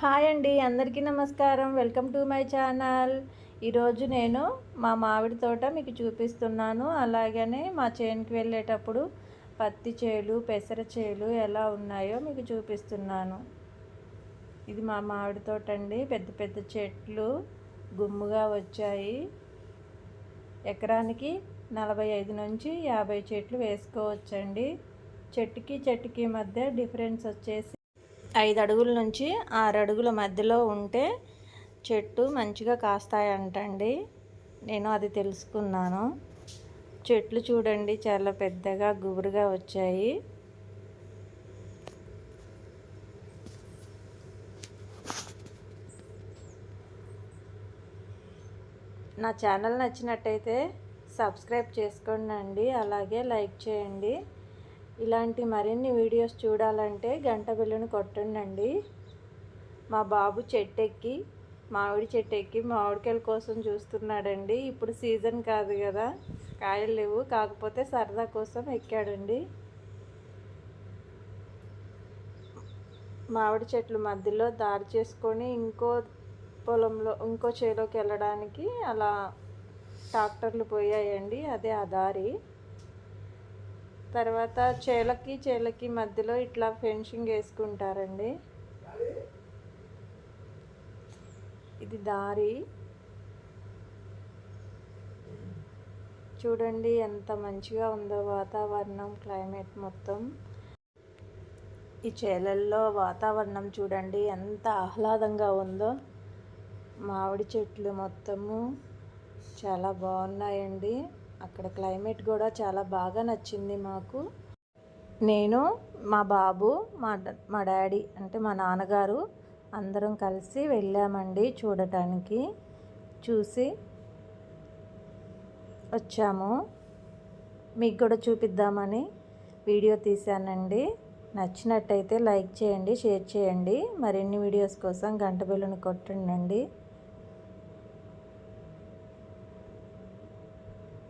Hi అండి అందరికీ నమస్కారం. Welcome to my channel. ఈరోజు నేను మా మామిడి తోట మీకు చూపిస్తున్నాను. అలాగనే మా చేనుకి వెళ్ళేటప్పుడు పత్తి చేలు పెసర చేలు ఎలా ఉన్నాయో మీకు చూపిస్తున్నాను. ఇది మా మామిడి తోట అండి. పెద్ద పెద్ద చెట్లు గుమ్ముగా వచ్చాయి. ఎకరానికి నలభై ఐదు నుంచి యాభై చెట్లు వేసుకోవచ్చండి. చెట్టుకి చెట్టుకి మధ్య డిఫరెన్స్ వచ్చేసి ఐదు అడుగుల నుంచి ఆరు అడుగుల మధ్యలో ఉంటే చెట్టు మంచిగా కాస్తాయంటండి. నేను అది తెలుసుకున్నాను. చెట్లు చూడండి చాలా పెద్దగా గుబురుగా వచ్చాయి. నా ఛానల్ నచ్చినట్టయితే సబ్స్క్రైబ్ చేసుకోండి అలాగే లైక్ చేయండి. ఇలాంటి మరిన్ని వీడియోస్ చూడాలంటే గంట బిల్లును కొట్టండి మా బాబు చెట్టెక్కి మామిడి చెట్టు ఎక్కి మామిడికాయల కోసం చూస్తున్నాడండి. ఇప్పుడు సీజన్ కాదు కదా కాయలు లేవు. కాకపోతే సరదా కోసం ఎక్కాడండి. మామిడి చెట్లు మధ్యలో దారి చేసుకొని ఇంకో పొలంలో ఇంకో చేలోకి వెళ్ళడానికి అలా ట్రాక్టర్లు పోయాయండి. అదే ఆ దారి. తర్వాత చేలకి చేలకి మధ్యలో ఇట్లా ఫెన్సింగ్ వేసుకుంటారండి. ఇది దారి. చూడండి ఎంత మంచిగా ఉందో వాతావరణం క్లైమేట్ మొత్తం. ఈ చేలల్లో వాతావరణం చూడండి ఎంత ఆహ్లాదంగా ఉందో. మామిడి చెట్లు మొత్తము చాలా బాగున్నాయండి. అక్కడ క్లైమేట్ కూడా చాలా బాగా నచ్చింది మాకు. నేను మా బాబు మా మా డాడీ అంటే మా నాన్నగారు అందరం కలిసి వెళ్ళామండి చూడటానికి. చూసి వచ్చాము. మీకు కూడా చూపిద్దామని వీడియో తీశానండి. నచ్చినట్టయితే లైక్ చేయండి షేర్ చేయండి. మరిన్ని వీడియోస్ కోసం గంట బిల్లును కొట్టండి.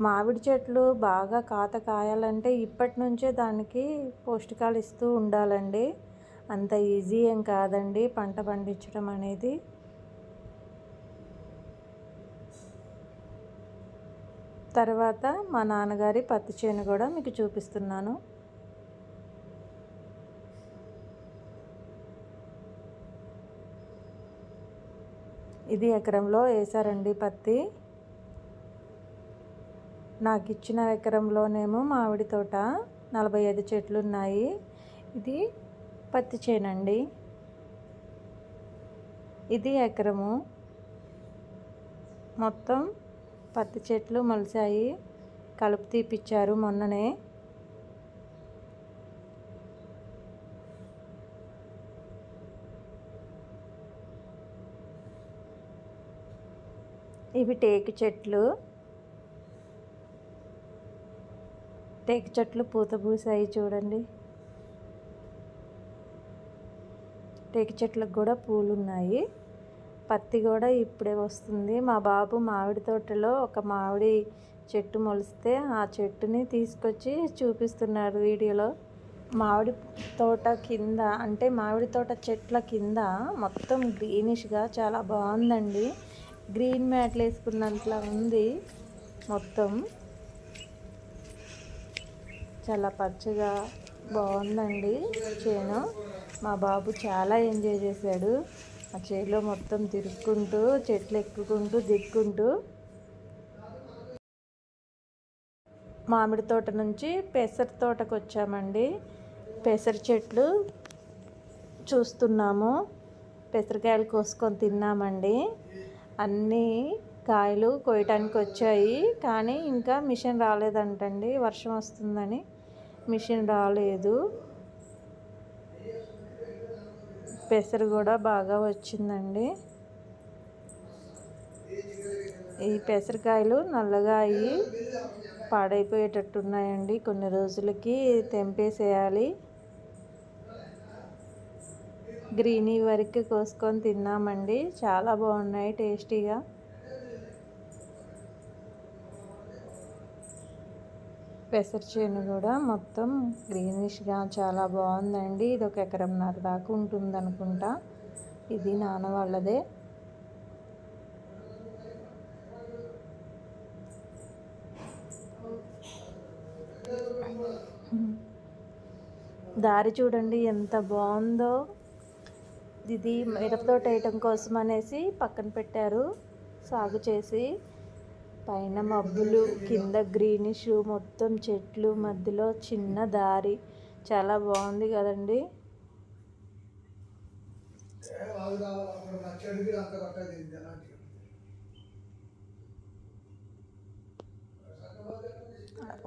మామిడి చెట్లు బాగా కాత కాయాలంటే ఇప్పటి నుంచే దానికి పోషకాలు ఇస్తూ ఉండాలండి. అంత ఈజీ ఏం కాదండి పంట పండించడం అనేది. తర్వాత మా నాన్నగారి పత్తి చేను కూడా మీకు చూపిస్తున్నాను. ఇది ఎకరంలో వేసారండి పత్తి. నాకు ఇచ్చిన ఎకరంలోనేమో మామిడి తోట నలభై ఐదు చెట్లు ఉన్నాయి ఇది పత్తి చేనండి. ఇది ఎకరము. మొత్తం పత్తి చెట్లు మొలిసాయి కలుపు తీపిచ్చారు మొన్ననే. ఇవి టేకు చెట్లు. టేకు చెట్లు పూత పూసాయి చూడండి. టేకు చెట్లకు కూడా పూలు ఉన్నాయి పత్తి కూడా ఇప్పుడే వస్తుంది. మా బాబు మామిడి తోటలో ఒక మామిడి చెట్టు మొలిస్తే ఆ చెట్టుని తీసుకొచ్చి చూపిస్తున్నారు వీడియోలో. మామిడి తోట కింద అంటే మామిడి తోట చెట్ల కింద మొత్తం గ్రీనిష్గా చాలా బాగుందండి. గ్రీన్ మ్యాట్లు వేసుకున్నంతలా ఉంది మొత్తం. చాలా పచ్చగా బాగుందండి చేను. మా బాబు చాలా ఎంజాయ్ చేశాడు. ఆ చేలో మొత్తం తిరుక్కుంటూ చెట్లు ఎక్కుకుంటూ దిక్కుంటూ మామిడి తోట నుంచి పెసర తోటకు వచ్చామండి పెసర చెట్లు చూస్తున్నాము. పెసరకాయలు కోసుకొని తిన్నామండి. అన్నీ కాయలు కోయటానికి వచ్చాయి కానీ ఇంకా మిషన్ రాలేదంటండి. వర్షం వస్తుందని. మిషన్ రాలేదు. పెసరు కూడా బాగా వచ్చిందండి. ఈ పెసరకాయలు నల్లగా అయ్యి పాడైపోయేటట్టున్నాయండి. కొన్ని రోజులకి తెంపేసేయాలి. గ్రీనీ వరకు కోసుకొని తిన్నామండి. చాలా బాగున్నాయి టేస్టీగా. పెసర చేను కూడా మొత్తం గ్రీనిష్గా చాలా బాగుందండి. ఇది ఒక ఎకరంన్నర దాకా ఉంటుంది అనుకుంటా ఇది నాన్న వాళ్ళదే. దారి చూడండి ఎంత బాగుందో. ఇది మిరపతోట వేయటం కోసం అనేసి పక్కన పెట్టారు. సాగు చేసి పైన మబ్బులు కింద గ్రీనిష్ మొత్తం చెట్లు మధ్యలో చిన్న దారి. చాలా బాగుంది కదండి.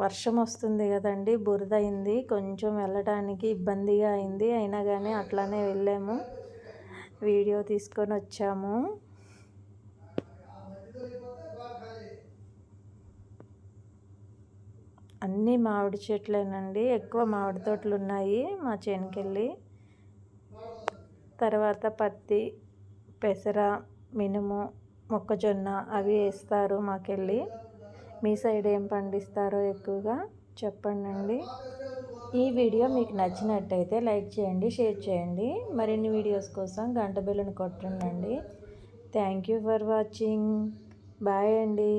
వర్షం వస్తుంది కదండి బురద అయింది. కొంచెం వెళ్ళడానికి ఇబ్బందిగా అయింది. అయినా కానీ అట్లానే వెళ్ళాము. వీడియో తీసుకొని వచ్చాము. అన్నీ మామిడి చెట్లేనండి. ఎక్కువ మామిడి తోటలు ఉన్నాయి మా చేనుకెళ్ళి. తర్వాత పత్తి పెసర మినుము మొక్కజొన్న అవి వేస్తారు మాకెళ్ళి. మీ సైడ్ ఏం పండిస్తారో ఎక్కువగా చెప్పండి ఈ వీడియో మీకు నచ్చినట్టయితే లైక్ చేయండి షేర్ చేయండి. మరిన్ని వీడియోస్ కోసం గంట బిల్లును కొట్టండి thank you for watching. Bye అండి.